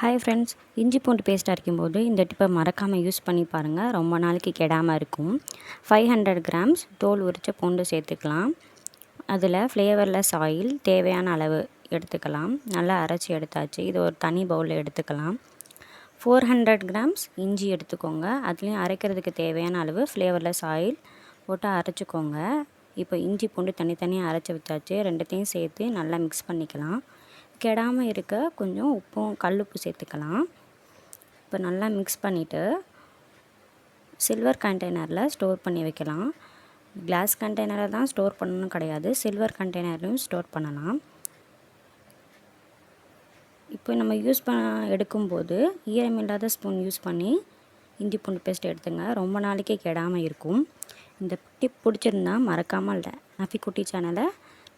Hi friends இஞ்சி பூண்டு paste அரைக்கும்போது இந்த டிப்பை மறக்காமல் யூஸ் பண்ணி பாருங்கள் ரொம்ப நாளைக்கு கெடாமல் இருக்கும். ஃபைவ் ஹண்ட்ரட் கிராம்ஸ் தோல் உரித்த பூண்டு சேர்த்துக்கலாம். அதில் ஃப்ளேவர்லெஸ் ஆயில் தேவையான அளவு எடுத்துக்கலாம். நல்லா அரைச்சி எடுத்தாச்சு. இது ஒரு தனி பவுலில் எடுத்துக்கலாம். ஃபோர் ஹண்ட்ரட் கிராம்ஸ் இஞ்சி எடுத்துக்கோங்க. அதுலேயும் அரைக்கிறதுக்கு தேவையான அளவு ஃப்ளேவர்லெஸ் ஆயில் போட்டு அரைச்சிக்கோங்க. இப்போ இஞ்சி பூண்டு தனித்தனியாக அரைச்சி வச்சாச்சு ரெண்டுத்தையும் சேர்த்து நல்லா மிக்ஸ் பண்ணிக்கலாம். கெடாமல் இருக்க கொஞ்சம் உப்பும் கல் உப்பு சேர்த்துக்கலாம். இப்போ நல்லா மிக்ஸ் பண்ணிவிட்டு சில்வர் கண்டெய்னரில் ஸ்டோர் பண்ணி வைக்கலாம். கிளாஸ் கண்டெய்னரில் தான் ஸ்டோர் பண்ணணும் கிடையாது. சில்வர் கண்டெய்னர்லையும் ஸ்டோர் பண்ணலாம். இப்போ நம்ம யூஸ் பண்ண எடுக்கும்போது ஈரமில்லாத ஸ்பூன் யூஸ் பண்ணி இஞ்சி பூண்டு பேஸ்ட் எடுத்துங்க. ரொம்ப நாளைக்கே கெடாமல் இருக்கும். இந்த டிப் பிடிச்சிருந்தா மறக்காமல் நஃபி குட்டி சேனலை